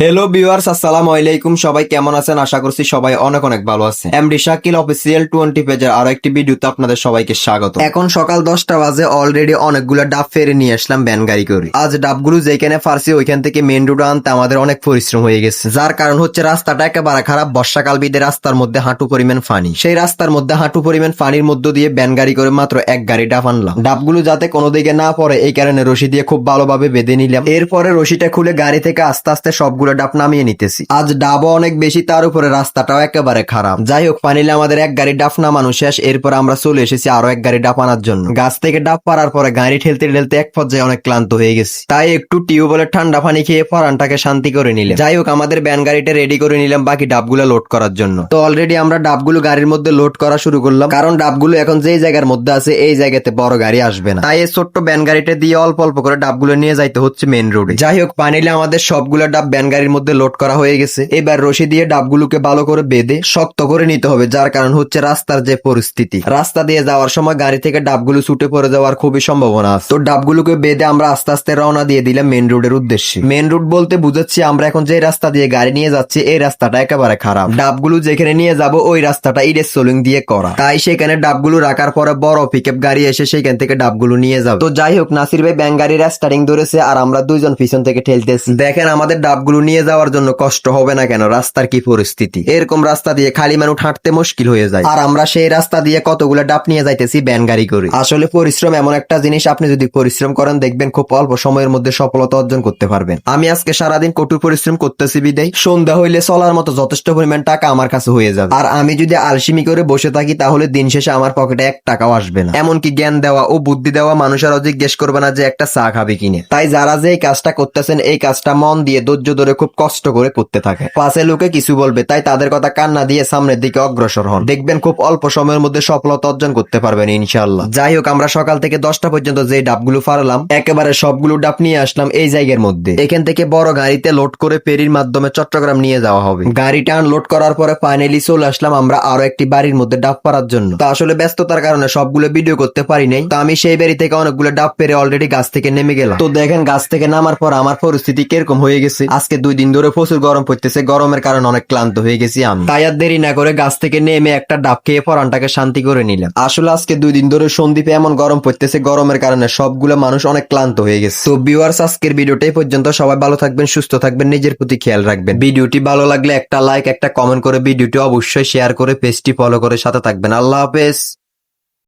Hello viewers আসসালামু আলাইকুম। সবাই কেমন আছেন? আশা করছি সবাই অনেক অনেক ভালো আছেন। এমডি শাকিল অফিসিয়াল টোয়েন্টি পেজের আরও একটি ভিডিওতে আপনাদের সবাইকে স্বাগত। এখন সকাল দশটা বাজে অলরেডি অনেকগুলো ডাব ফেরে নিয়ে আসলাম ব্যান গাড়ি করে। আজ ডাবগুলো যেখানে ফার্সি, ওইখান থেকে মেন রোড আনতে আমাদের অনেক পরিশ্রম হয়ে গেছে। যার কারণ হচ্ছে রাস্তাটা একেবারে খারাপ, বর্ষাকাল বিদে রাস্তার মধ্যে হাঁটু পরিমাণ পানি সেই রাস্তার মধ্যে হাঁটু পরিমাণ পানির মধ্য দিয়ে ব্যান গাড়ি করে মাত্র এক গাড়ি ডাব আনলাম। ডাবগুলো যাতে কোনো দিকে না পড়ে, এই কারণে রশি দিয়ে খুব ভালোভাবে বেঁধে নিলাম। এরপরে রশিটা খুলে গাড়ি থেকে আস্তে আস্তে সবগুলো ডাব নামিয়ে নিতেছি। আজ ডাবও অনেক বেশি, তার উপরে রাস্তাটাও একেবারে খারাপ। যাই হোক পানিলে আমাদের এক গাড়ি ডাব নামানো শেষ, এরপর আমরা চলে এসেছি আরও এক গাড়ি ডাব আনার জন্য। গাছ থেকে ডাব পারার পরে গাড়ি ঠেলতে ঠেলতে এক পর্যায়ে অনেক ক্লান্ত হয়ে গেছি। তাই একটু টিউবওয়েলের ঠান্ডা পানি খেয়ে পরানটাকে শান্তি করে নিলাম। যাই হোক, আমাদের ব্যান গাড়িটা রেডি করে নিলাম বাকি ডাবগুলো লোড করার জন্য। তো অলরেডি আমরা ডাবগুলো গাড়ির মধ্যে লোড করা শুরু করলাম, কারণ ডাবগুলো এখন যেই জায়গার মধ্যে আছে, এই জায়গাতে বড় গাড়ি আসবে না। তাই এই ছোট্ট ব্যান গাড়িটা দিয়ে অল্প অল্প করে ডাবগুলো নিয়ে যাইতে হচ্ছে মেন রোডে যাই হোক পানিলে আমাদের সবগুলো ডাব ব্যান গাড়ির মধ্যে লোড করা হয়ে গেছে। এবার রশি দিয়ে ডাবগুলোকে ভালো করে বেঁধে শক্ত করে নিতে হবে, যার কারণ হচ্ছে রাস্তার যে পরিস্থিতি। রাস্তা দিয়ে যাওয়ার সময় গাড়ি থেকে ডাবগুলো ছুটে পড়ে যাওয়ার খুবই সম্ভাবনা আছে। তো ডাবগুলোকে বেঁধে আমরা আস্তে আস্তে রওনা দিয়ে দিলাম মেন রোডের উদ্দেশ্যে। মেন রোড বলতে বুঝাচ্ছি আমরা এখন যে রাস্তা দিয়ে গাড়ি নিয়ে যাচ্ছি, এই রাস্তাটা একেবারে খারাপ। ডাবগুলো যেখানে নিয়ে যাব, ওই রাস্তাটা ইডের সোলিং দিয়ে করা। তাই সেখানে ডাবগুলো রাখার পরে বড় পিকআপ গাড়ি এসে সেখান থেকে ডাবগুলো নিয়ে যাবে। তো যাই হোক, নাসির ভাই ব্যাং গাড়ির স্টারিং ধরেছে, আর আমরা দুইজন পিছন থেকে ঠেলতেছি। দেখেন আমাদের ডাবগুলো নিয়ে যাওয়ার জন্য কষ্ট হবে না কেন? রাস্তার কি পরিস্থিতি? এরকম রাস্তা দিয়ে খালি মানুষ হাঁটতে মুশকিল হয়ে যায়। আর আমরা সেই রাস্তা দিয়ে কতগুলো ডাব নিয়ে যাইতেছি ব্যান গাড়ি করে। আসলে পরিশ্রম এমন একটা জিনিস, আপনি যদি পরিশ্রম করেন, দেখবেন খুব অল্প সময়ের মধ্যে সফলতা অর্জন করতে পারবেন। আমি আজকে সারাদিন কঠোর পরিশ্রম করতেছি বিদায়। সন্ধ্যা হইলে চলার মতো যথেষ্ট পরিমাণ টাকা আমার কাছে হয়ে যাবে। আর আমি যদি আলসিমি করে বসে থাকি, তাহলে দিন শেষে আমার পকেটে এক টাকাও আসবে না। এমনকি জ্ঞান দেওয়া ও বুদ্ধি দেওয়া মানুষেরও জিজ্ঞেস করবে না যে, একটা চা খাবে কিনে? তাই যারা যে এই কাজটা করতেছেন, এই কাজটা মন দিয়ে ধৈর্য ধরে খুব কষ্ট করে করতে থাকে। পাশে লোকে কিছু বলবে তাই তাদের কথা কান্না দিয়ে সামনের দিকে অগ্রসর হন। দেখবেন খুব অল্প সময়ের মধ্যে সফলতা অর্জন করতে পারবেন ইনশাল্লাহ যাই হোক আমরা সকাল থেকে দশটা পর্যন্ত যে ডাবগুলো ফারলাম একেবারে সবগুলো ডাব নিয়ে আসলাম এই জায়গার মধ্যে। এখান থেকে বড় গাড়িতে লোড করে পেরির মাধ্যমে চট্টগ্রাম নিয়ে যাওয়া হবে। গাড়িটা আনলোড করার পরে ফাইনালি চলে আসলাম আমরা আরও একটি বাড়ির মধ্যে ডাব পারার জন্য। তা আসলে ব্যস্ততার কারণে সবগুলো ভিডিও করতে পারি নাই তো আমি সেই বাড়ি থেকে অনেকগুলো ডাব পেরে অলরেডি গাছ থেকে নেমে গেলাম। তো দেখেন গাছ থেকে নামার পর আমার পরিস্থিতি কীরকম হয়ে গেছে। আজকে দুই দিন ধরে প্রচুর গরম পড়তেছে। গরমের কারণে অনেক ক্লান্ত হয়ে গেছি আমি। তাই আর দেরি না করে গাছ থেকে নেমে একটা ডাব খেয়ে পরানটাকে শান্তি করে নিলাম। আসলে আজকে দুই দিন ধরে সন্দীপে এমন গরম পড়তেছে গরমের কারণে সবগুলো মানুষ অনেক ক্লান্ত হয়ে গেছে। তো ভিউয়ার্স আজকের ভিডিওটাই পর্যন্ত। সবাই ভালো থাকবেন সুস্থ থাকবেন নিজের প্রতি খেয়াল রাখবেন। ভিডিওটি ভালো লাগলে একটা লাইক একটা কমেন্ট করে ভিডিওটি অবশ্যই শেয়ার করে পেজটি ফলো করে সাথে থাকবেন। আল্লাহ হাফেজ।